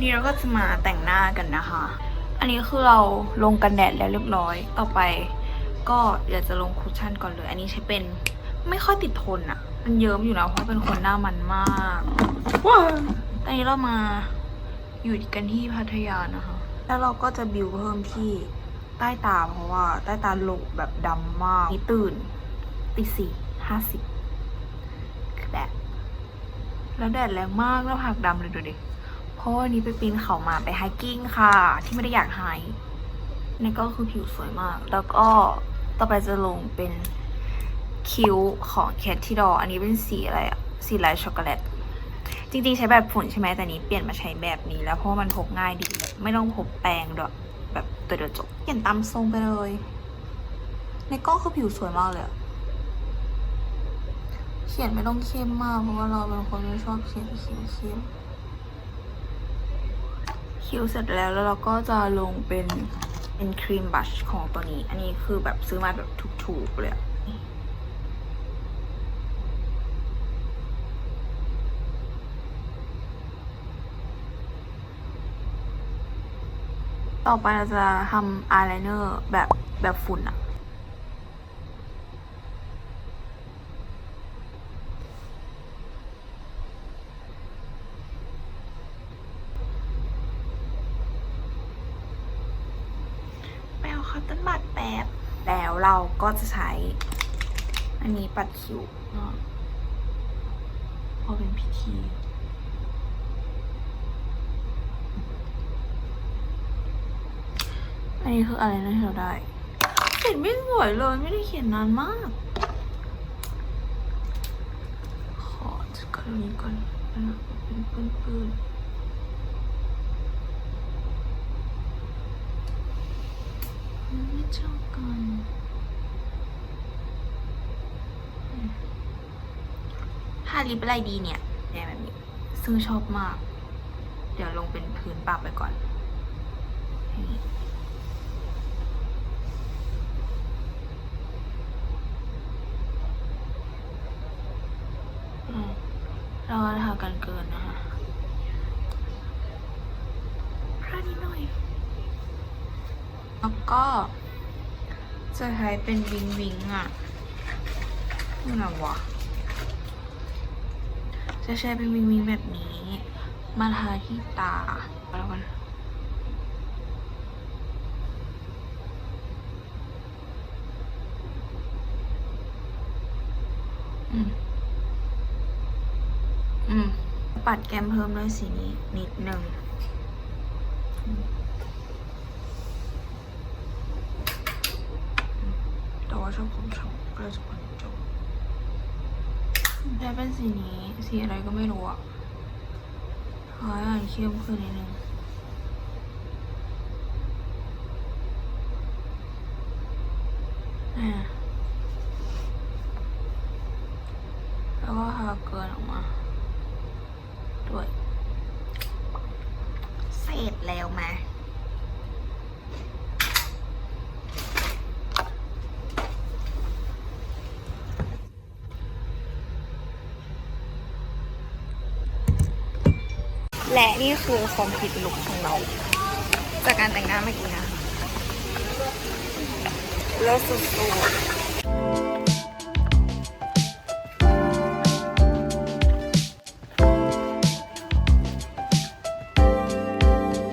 วันนี้เราก็จะมาแต่งหน้ากันนะคะ อันนี้คือเราลงกันแดดแล้วเรียบร้อย ต่อไปก็เดี๋ยวจะลงคุชชั่นก่อนเลย อันนี้ใช้เป็นไม่ค่อยติดทนอะมันเยิ้มอยู่นะเพราะเป็นคนหน้ามันมากว้าวตอนนี้เรามาอยู่กันที่พัทยานะคะ แล้วเราก็จะบิวเพิ่มที่ใต้ตาเพราะว่าใต้ตาหลกแบบดำมากนี่ตื่นตีสี่ห้าสิบคือแบบแล้วแดดแรงมากแล้วผักดำเลยดูดิ เพราะวันนี้ไปปีนเขามาไปไฮกิ้งค่ะ ที่ไม่ได้อยากไฮนี่ก็คือผิวสวยมาก แล้วก็ต่อไปจะลงเป็นคิ้วของแคทที่ดออันนี้เป็นสีอะไรอะสีลายช็อกโกแลต จริงๆ ใช้แบบฝุ่นใช่ไหมแต่นี้เปลี่ยนมาใช้แบบนี้แล้วเพราะว่ามันพกง่ายดี ไม่ต้องพกแปรงด้วยแบบตัวเดียวจบเปลี่ยนตามทรงไปเลย ในกล้องคือผิวสวยมากเลยเขียนไม่ต้องเข้มมากเพราะว่าเราเป็นคนไม่ชอบเขียนผิวเข้ม คิ้วเสร็จแล้วแล้วเราก็จะลงเป็นเป็นครีมบัชของตัวนี้ อันนี้คือแบบซื้อมาแบบถูกๆเลยต่อไปเราจะทำอายไลเนอร์แบบแบบฝุ่นอะ ไปเอาคั ตเติ้ลบัตแป๊บ แล้วเราก็จะใช้ อันนี้ปัดคิ้วเนาะพอเป็นพิธีอันนี้คืออะไรนะที่เราได้เขียนไม่สวยเลยไม่ได้เขียนนานมาก ขอจัดการตรงนี้ก่อนนะเป็นปื้นๆ ไม่ ชอบกันทาลิปอะไรดีเนี่ยแนวแบบนี้ ซึ่งชอบมาก เดี๋ยวลงเป็นพื้นปากไปก่อนนี่อืมเราทากันเกินนะคะพลาดนิดหน่อย แล้วก็ จะใช้เป็นวิงวิงอะนี่ไงวะจะใช้เป็นวิงวิงแบบนี้ มาทาที่ตาแล้วกันอืม อืม ปัดแก้มเพิ่มด้วยสีนี้นิดหนึ่ง แต่ว่าช อบผมชอบก็เลยจะปัดจบใช้เป็นสีนี้สีอะไรก็ไม่รู้อะขอให้อ่านเข้มขึ้นนิดนึงอ่าแล้วก็ทาเกินออกมาด้วย เสร็จแล้วไหม และนี่คือความผิดลุกของเรา จากการแต่งหน้าเมื่อกี้นะแล้วสุดๆ